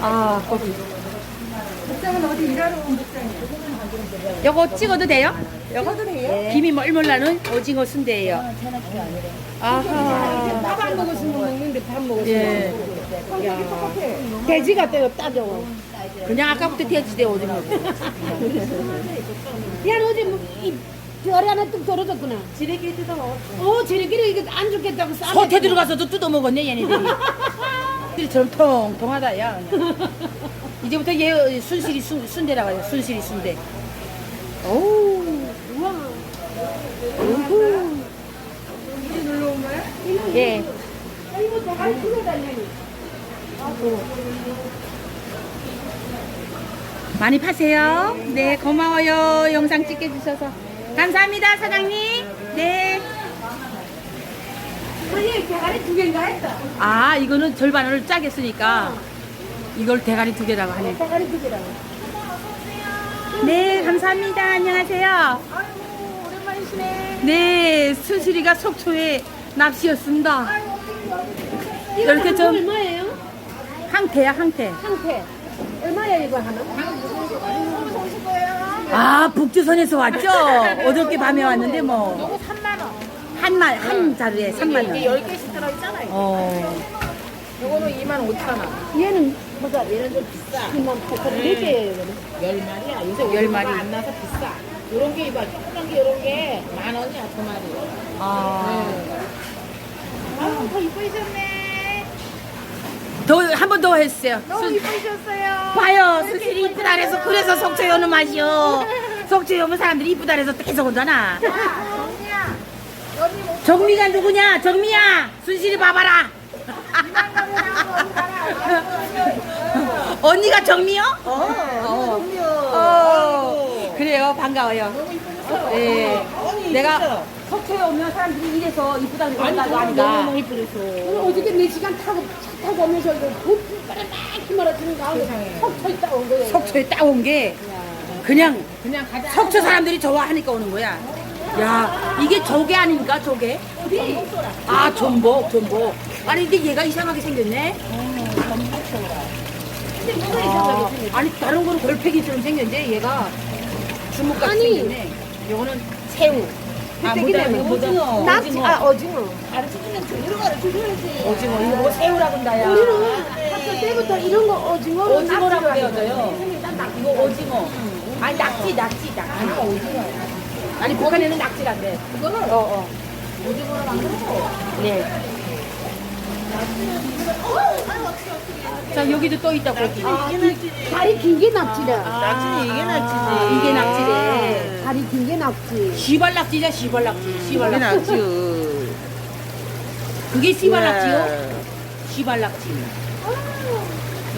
아, 거기. 목장은 어디 일하러 온 목장이에요? 요거 찍어도 돼요? 찍어도 돼요? 김이 멀멀나는 오징어 순대예요. 아하. 밥 안 먹었으면 먹는데 밥 먹었어요. 예. 돼지 같아요, 따져. 그냥 아까부터 돼지 대 오징어. 야, 너 어제 뭐, 이 별이 하나 뚝 떨어졌구나. 지레끼리 뜯어 먹었어. 어, 지레끼리 이거 안 좋겠다고 싸. 솥에 들어가서도 뜯어 먹었네 얘네들이. 들처럼 통통하다 야. 이제부터 얘 순실이 순, 순대라고 해요. 순실이 순대. 오, 우와. 우후. 예. 아이고, 대가리 뜯어달라니. 많이 파세요. 네, 고마워요. 영상 찍게 주셔서. 감사합니다, 사장님. 네. 아니, 대가리 두 개인가 했다. 아, 이거는 절반을 짜겠으니까 이걸 대가리 두 개라고 하네. 대가리 두 개라고. 네, 감사합니다. 안녕하세요. 아이고, 오랜만이시네. 네, 순실이가 속초에 납치였습니다. 이렇게 좀 얼마예요? 항태야, 항태. 상태. 얼마야 이거 하나? 아, 북조선에서 왔죠? 어저께 밤에 왔는데 뭐. 요거 3만 원. 한 말, 한 자루에 3만 이게 원. 10개씩 들어 있잖아요. 어. 요거는 2만 5천 원. 얘는 보자. 얘는 좀 비싸. 2만 8천 원. 네 개예요. 이거는. 열 마리야. 요새 열열 마리. 안 나서 비싸. 요런 게 이봐. 조그만 게 요런 게 만 원이야, 두 마리. 아. 아우, 더 이쁘셨네. 더, 한 번 더 해주세요. 너무 순- 이쁘셨어요. 봐요. 수실이 이쁘다 그래서 그래서 속초에 오는 맛이요. 속초에 오면 사람들이 이쁘다 그래서 계속 오잖아. 여기 뭐 정미가 누구냐? 정미야. 순실이 봐봐라. 언니가 정미요? 어. 어. 그래요. 반가워요. 네. 내가 속초에 오면 사람들이 이래서 이쁘다 그래서 온다고 하니까. 오늘 어저께 4시간 타고 차 타고 오면서 이거 불바람 막 휘말아치는 가운데 석쳐 있다 온 거예요. 속초에 딱온게 그냥 그냥 가자. 속초 사람들이 좋아하니까 오는 거야. 야, 이게 조개 아닙니까, 조개? 아, 전복, 전복. 아니, 근데 얘가 이상하게 생겼네? 아, 아니, 다른 거는 골패기처럼 생겼는데, 얘가 주먹같이 아니. 생겼네. 요거는 새우. 아, 뭐다, 오징어. 낙지, 아, 어징어. 가르쳐주면 제대로 가르쳐줘야지. 오징어. 이거 뭐 새우라고 한다, 야. 우리는 학교 때부터 이런 거 어징어로 오징어라고 낙지로 배워져요. 이거 오징어. 아니, 낙지, 낙지, 낙지. 오징어. 아니, 북한에는 낙지란데. 이거는 어, 어. 오징어로 만들어. 네. 자 여기도 또 있다고. 아, 이 다리 긴 게 낙지라. 낙지는 이게 낙지지. 아, 이게 낙지래. 다리 긴 게 낙지. 시발 낙지자 시발 낙지. 시발낙지. 그게 시발 낙지요? 시발 낙지.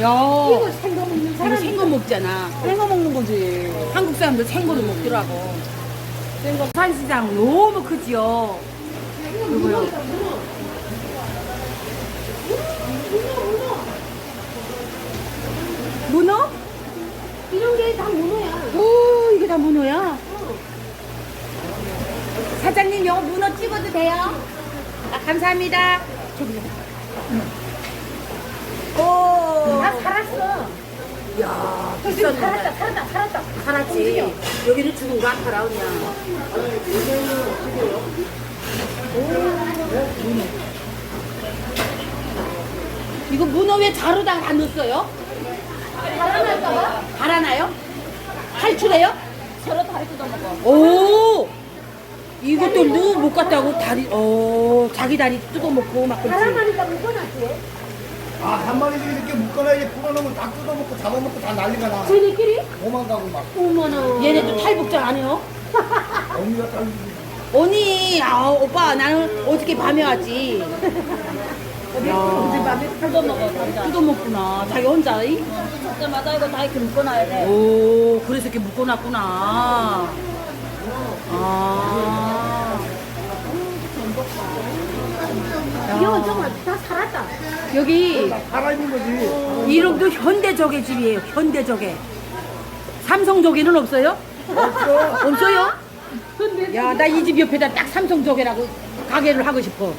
야. 이거 생거 먹는 이거 사람이 생거 먹잖아. 생거 먹는 거지. 한국 사람들 생거를 먹더라고. 생거 산시장 너무 크지요. 문어? 감사합니다. 저기요. 오. 다 살았어. 야, 비싼 살았다, 살았다, 살았다. 살았지. 여기는 죽은 거안 팔아, 그냥. 이거 문어 왜 자루당 안 넣었어요? 살아날까봐? 달아나요? 탈출해요? 다리 뜯어 먹어. 오! 이것도 너무 못 갔다고 다리, 어, 자기 다리 뜯어먹고 막 그러지. 살아나니까 묶어놨지. 아, 한 마리 이렇게 묶어놔야지 풀어놓으면 다 뜯어먹고 잡아먹고 다 난리가 나. 쟤네끼리? 도망가고 막. 어머나. 얘네도 탈북자 아니에요? 언니가 딸 언니, 아, 오빠, 나는 어저께 밤에 왔지. 어제 밤에 뜯어먹어, 뜯어먹구나. 자기 혼자, 이? 먹자마자 이거 다 이렇게 묶어놔야 돼. 오, 그래서 이렇게 묶어놨구나. 아. 이거 정말 다 살았다. 여기 살아있는 거지. 이름도 현대조개 집이에요. 현대조개. 삼성조개는 없어요? 없어. 없어요? 야, 나 이 집 옆에다 딱 삼성조개라고 가게를 하고 싶어.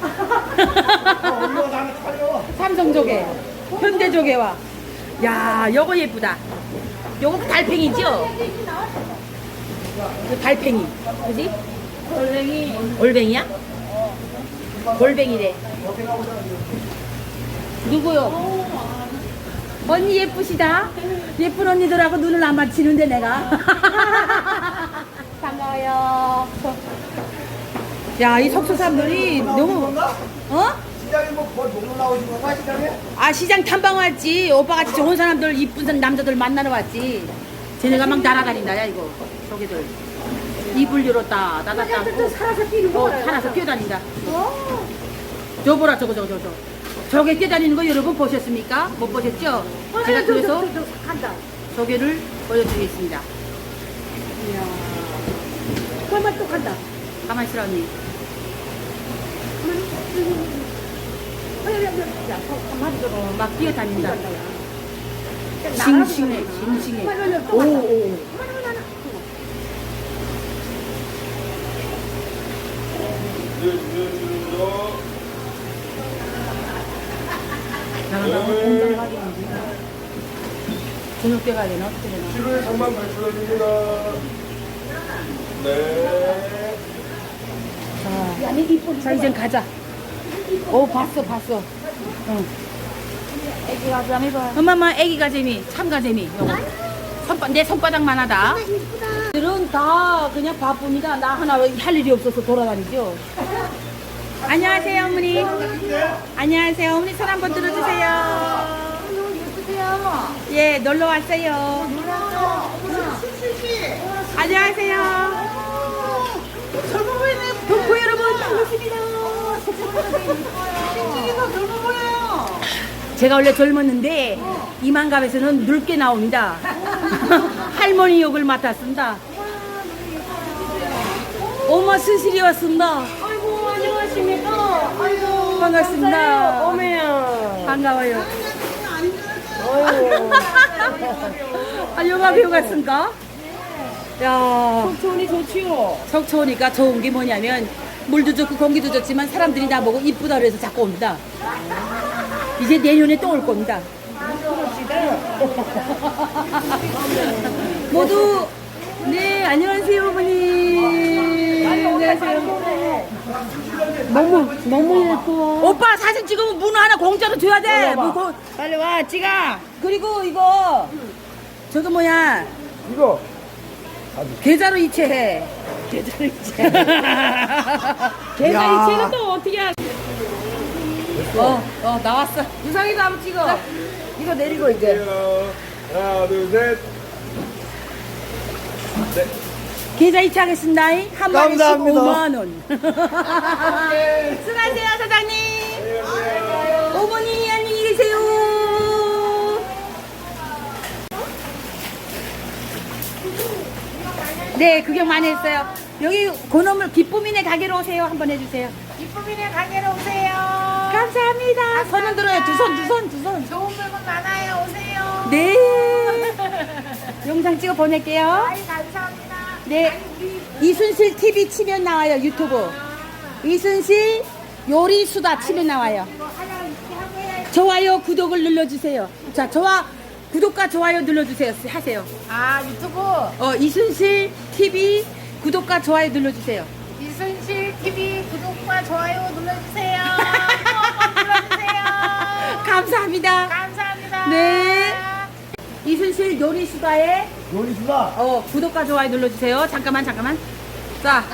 차려. 삼성조개, 현대조개와 야, 요거 예쁘다. 요거 달팽이죠? 그 달팽이. 그지? 골뱅이. 골뱅이야? 골뱅이래. 누구요? 언니 예쁘시다. 예쁜 언니들하고 눈을 안 맞히는데 내가. 반가워요. 야, 이 석소 사람들이 너무 어? 시장에 뭐 거의 놀러 나오신 건가 시장에? 아 시장 탐방 왔지 오빠 같이 좋은 사람들 이쁜 사람, 남자들 만나러 왔지 쟤네가 막 날아다닌다 야 이거 저기들 입을 열었다 닫았다 또 살아서 뛰는 거어 봐요. 살아서 뛰어다닌다 저 보라 저거 저거 저거 저게 뛰어다니는 거 여러분 보셨습니까? 못 보셨죠? 제가 그래서 저, 저, 저, 간다. 저게를 보여드리겠습니다 이야. 그만 또 간다. 가만 있으라 언니 어, 여기, 여기, 여기. 야, 어, 가만히 있어. 어, 막 뛰어다닌다 나가라 싱싱해. 싱싱해. 오오 공장 가기 저녁 때 가야 되나 어떻게 되나 7월 3만 8천 원입니다. 네. 이쁜 자 이젠 가자 오 봤어 봤어 응. 애기 한번 해봐. 엄마마 애기 가재미 참 가재미. 요거. 손바, 내 손바닥만 하다. 들은 다 그냥 바쁩니다. 나 하나 할 일이 없어서 돌아다니죠? 안녕하세요 어머니. 안녕하세요. 어머니 손 한번 들어주세요. 예 놀러 왔어요. 안녕하세요. 젊어 보이네 덕후 여러분. 반갑습니다 제가 원래 젊었는데 이만갑에서는 늙게 나옵니다. 할머니 역을 맡았습니다. 어머 스실이 왔습니다. 아이고, 안녕하십니까. 아이고, 반갑습니다. 어메야. 반가워요. 아이고. 아 영화 배우 같습니까? 야 좋으니 좋지요. 석초니까 좋은 게 뭐냐면 물도 좋고 공기도 좋지만 사람들이 나보고 이쁘다 그래서 자꾸 옵니다. 이제 내년에 또 올 겁니다. 모두 네 안녕하세요 어머니. 안녕하세요. 너무, 너무 예뻐. 오빠 사진 찍으면 문어 하나 공짜로 줘야 돼. 뭐 고- 빨리 와, 찍어. 그리고 이거 저거 뭐야 이거 계좌로 이체해. 계좌로 이체. 계좌 야. 이체는 또 어떻게 하 어, 어 나왔어. 유상이도 한번 찍어. 이거 내리고 이제. 하나 둘 셋. 계좌 이체하겠습니다. 한 마리씩 감사합니다. 5만 원. 수고하세요 사장님. 어머니 안녕히 계세요. 네 구경 많이 했어요. 여기 고놈을 기쁨이네 가게로 오세요. 한번 해주세요. 이쁨이네 가게로 오세요. 감사합니다. 손을 들어요. 두 손, 두 손, 두 손. 좋은 물건 많아요. 오세요. 네. 영상 찍어 보낼게요. 아이, 감사합니다. 네. 이순실 TV 치면 나와요. 유튜브. 이순실 요리 수다 치면 나와요. 좋아요, 구독을 눌러주세요. 자, 좋아, 구독과 좋아요 눌러주세요. 하세요. 아, 유튜브 어, 이순실 TV 구독과 좋아요 눌러주세요. 이순실 TV 구독과 좋아요 눌러주세요. 꼭 눌러주세요. 감사합니다. 감사합니다. 네. 이순실 요리 수다에 요리수다. 어, 구독과 좋아요 눌러주세요. 잠깐만, 잠깐만. 자,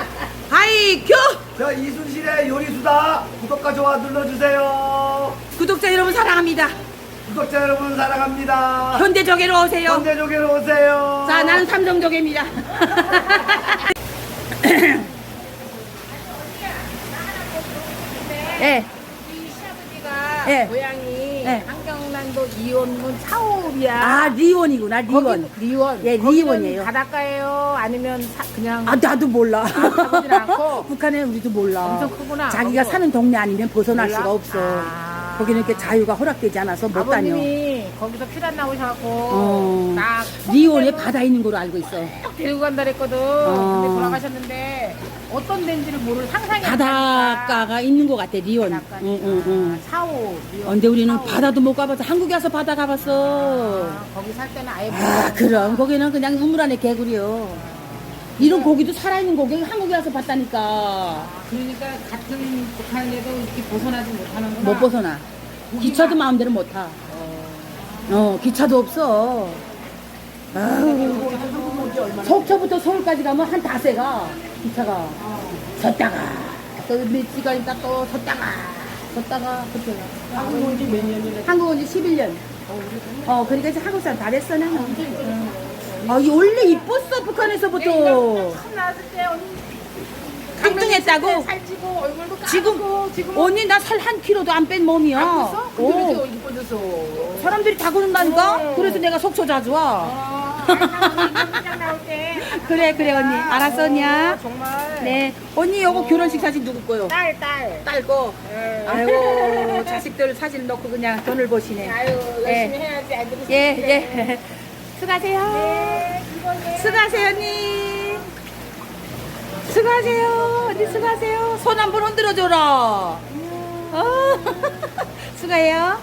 하이 큐! 자 이순실의 요리수다. 구독과 좋아 눌러주세요. 구독자 여러분 사랑합니다. 구독자 여러분 사랑합니다. 현대조개로 오세요. 현대조개로 오세요. 자, 나는 삼성조개입니다. 예, 우리 시아버지가 네. 고향이 네. 한경남도 이원군 차오읍이야. 아, 리원이구나, 리원. 거기 리원. 예, 거기는 리원이에요. 바닷가예요? 아니면 사- 그냥 아, 나도 몰라. 가보진 않고? 북한에 우리도 몰라. 엄청 크구나. 자기가 거기. 사는 동네 아니면 벗어날 몰라? 수가 없어. 아. 거기는 이렇게 자유가 허락되지 않아서 못 다녀. 아버님이 거기서 피난 나오셔갖고 어. 나 리온에 바다 있는 걸로 알고 있어. 쭉 데리고 간다 그랬거든. 어. 근데 돌아가셨는데 어떤 데인지를 모를 상상이 안 바닷가가 있는 것 같아 리온. 바닷가. 응, 응, 응. 사오. 리온 어, 근데 우리는 사오. 바다도 못 가봐서 한국에 와서 바다 가봤어. 아, 거기 살 때는 아예 아 그럼 거기는 그냥 우물 안에 개구리요. 이런 고기도 살아있는 고기 한국에 와서 봤다니까 그러니까 같은 북한인데도 이렇게 벗어나지 못하는구나. 못 벗어나. 기차도 마음대로 못 타. 어 기차도 없어. 아유, 속초부터 서울까지 가면 한 다세가 기차가 섰다가 또몇 시간 있다 또 섰다가 섰다가 그렇게 가. 한국 온지 몇 년이나 한국 온 지 11년. 어, 그러니까 이제 한국 사람 다 됐어, 나는. 아, 이 원래 이뻤어, 북한에서부터. 처음 나왔을 때 언니 강등했다고? 살찌고 얼굴도 까고 지금, 지금 언니, 나 살 한 킬로도 안 뺀 몸이야. 어. 이렇게 이뻐졌어? 사람들이 다 그런다니까? 어. 그래서 내가 속초 자주 와. 아, 나올 때 그래, 그래, 언니. 알았어, 언니야. 어, 정말 네. 언니, 요거 결혼식 사진 누구 거요? 딸, 딸. 딸 거. 예. 아이고, 자식들 사진 넣고 그냥 돈을 버시네. 아유, 열심히 예. 해야지. 아이들이 예, 예. 수고하세요. 네, 수고하세요, 언니. 수고하세요. 언니 수고하세요. 손 한 번 흔들어 줘라. 어. 수고해요.